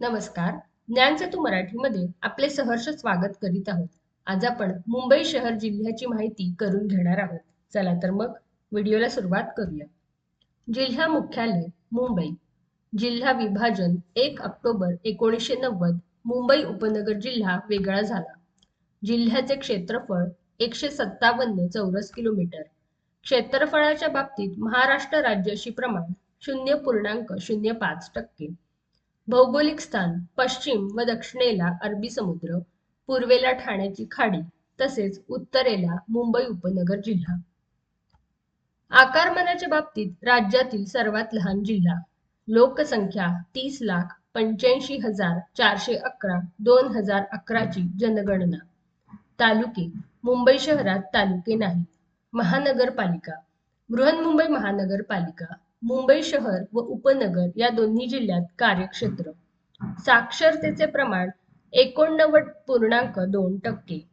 नमस्कार. ज्ञानसेतू मराठीमध्ये आपले सहर्ष स्वागत करीत आहोत. आज आपण मुंबई शहर जिल्ह्याची माहिती करून घेणार आहोत. चला तर मग व्हिडिओला सुरुवात करूया. जिल्हा मुख्यालय मुंबई. जिल्हा विभाजन एक ऑक्टोबर एकोणीसशे नव्वद मुंबई उपनगर जिल्हा वेगळा झाला. जिल्ह्याचे क्षेत्रफळ एकशे सत्तावन्न चौरस किलोमीटर. क्षेत्रफळाच्या बाबतीत महाराष्ट्र राज्याशी प्रमाण शून्य पूर्णांक शून्य पाच टक्के. भौगोलिक स्थान पश्चिम व दक्षिणेला अरबी समुद्र पूर्वेला ठाण्याची खाडी तसेच उत्तरेला मुंबई उपनगर जिल्हा. आकारमानाच्या बाबतीत राज्यातील सर्वात लहान जिल्हा. लोकसंख्या तीस लाख पंच्याऐंशी हजार चारशे अकरा दोन हजार अकराची जनगणना. तालुके मुंबई शहरात तालुके नाहीत. महानगरपालिका बृहन्मुंबई महानगरपालिका मुंबई शहर व उपनगर या दोन्ही जिल्ह्यात कार्यक्षेत्र. साक्षरतेचे प्रमाण एकोणनव्वद पूर्णांक दोन टक्के.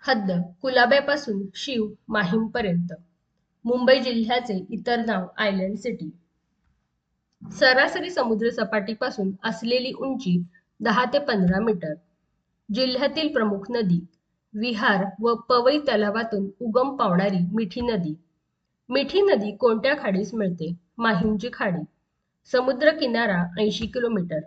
हद्द कुलाब्यापासून शिव माहीमपर्यंत. मुंबई जिल्ह्याचे इतर नाव आयलंड सिटी. सरासरी समुद्र सपाटीपासून असलेली उंची दहा ते पंधरा मीटर. जिल्ह्यातील प्रमुख नदी विहार व पवई तलावातून उगम पावणारी मिठी नदी. मिठी नदी कोणत्या खाडीस मिळते? माहीमची खाडी समुद्र किनारा ऐंशी किलोमीटर.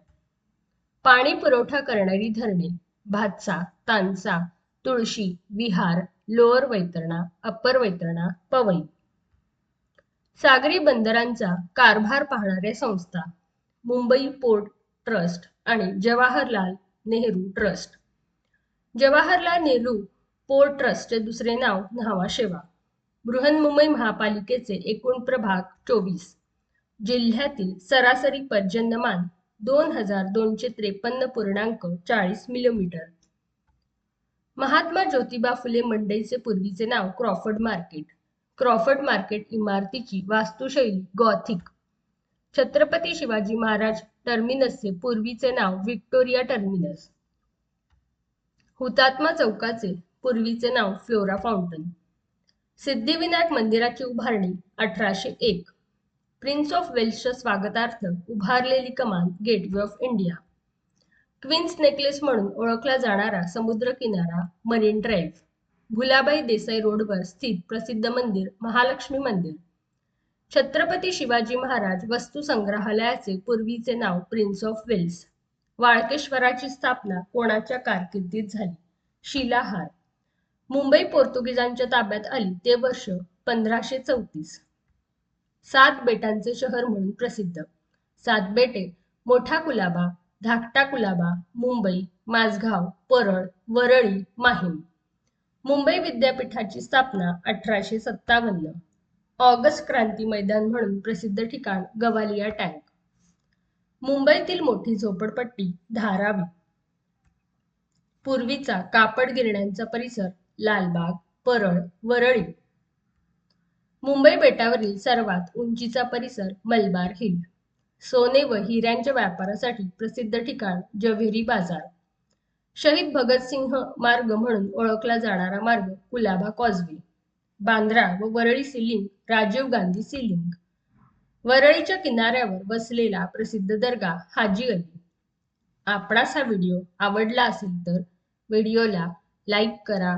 पाणी पुरवठा करणारी धरणे भातसा तानसा तुळशी विहार लोअर वैतरणा अप्पर वैतरणा पवई. सागरी बंदरांचा कारभार पाहणाऱ्या संस्था मुंबई पोर्ट ट्रस्ट आणि जवाहरलाल नेहरू ट्रस्ट. जवाहरलाल नेहरू पोर्ट ट्रस्टचे दुसरे नाव न्हावा शेवा. बृहन्मुंबई महापालिकेचे एकूण प्रभाग चोवीस. जिल्ह्यातील सरासरी पर्जन्यमान दोन हजार दोनशे त्रेपन्न पूर्णांक चाळीस मिलीमीटर. महात्मा ज्योतिबा फुले मंडईचे पूर्वीचे नाव क्रॉफर्ड मार्केट. क्रॉफर्ड मार्केट इमारतीची वास्तुशैली गॉथिक. छत्रपती शिवाजी महाराज टर्मिनसचे पूर्वीचे नाव व्हिक्टोरिया टर्मिनस. हुतात्मा चौकाचे पूर्वीचे नाव फ्लोरा फाउंटन. सिद्धिविनायक मंदिराची उभारणी अठराशे एक. प्रिन्स ऑफ वेल्सच्या स्वागतार्थ उभारलेली कमान gateway of India Queen's necklace म्हणून ओळखला जाणारा समुद्र किनारा मरीन ड्राईव्ह भुलाबाई देसाई रोडवर स्थित प्रसिद्ध मंदिर महालक्ष्मी मंदिर. छत्रपती शिवाजी महाराज वस्तू संग्रहालयाचे पूर्वीचे नाव प्रिन्स ऑफ वेल्स वाळकेश्वराची स्थापना कोणाच्या कारकिर्दीत झाली? शिलाहार. मुंबई पोर्तुगीजांच्या ताब्यात आली ते वर्ष पंधराशे चौतीस. सात बेटांचे शहर म्हणून प्रसिद्ध. सात बेटे मोठा कुलाबा धाकटा कुलाबा मुंबई माझगाव परळ वरळी माहीम. मुंबई विद्यापीठाची स्थापना अठराशे सत्तावन्न. ऑगस्ट क्रांती मैदान म्हणून प्रसिद्ध ठिकाण गवालिया टँक. मुंबईतील मोठी झोपडपट्टी धारावी. पूर्वीचा कापड गिरण्यांचा परिसर लालबाग परळ वरळी. मुंबई बेटावरील सर्वात उंचीचा परिसर मलबार हिल. सोने व हिऱ्यांच्या व्यापारासाठी प्रसिद्ध ठिकाण जव्हेरी बाजार. शहीद भगतसिंह मार्ग म्हणून ओळखला जाणारा मार्ग कुलाबा कॉजवे बांद्रा व Worli sea link Rajiv Gandhi sea link. वरळीच्या किनाऱ्यावर बसलेला प्रसिद्ध दर्गा हाजी अली आपणास हा व्हिडिओ आवडला असेल तर व्हिडिओला लाईक करा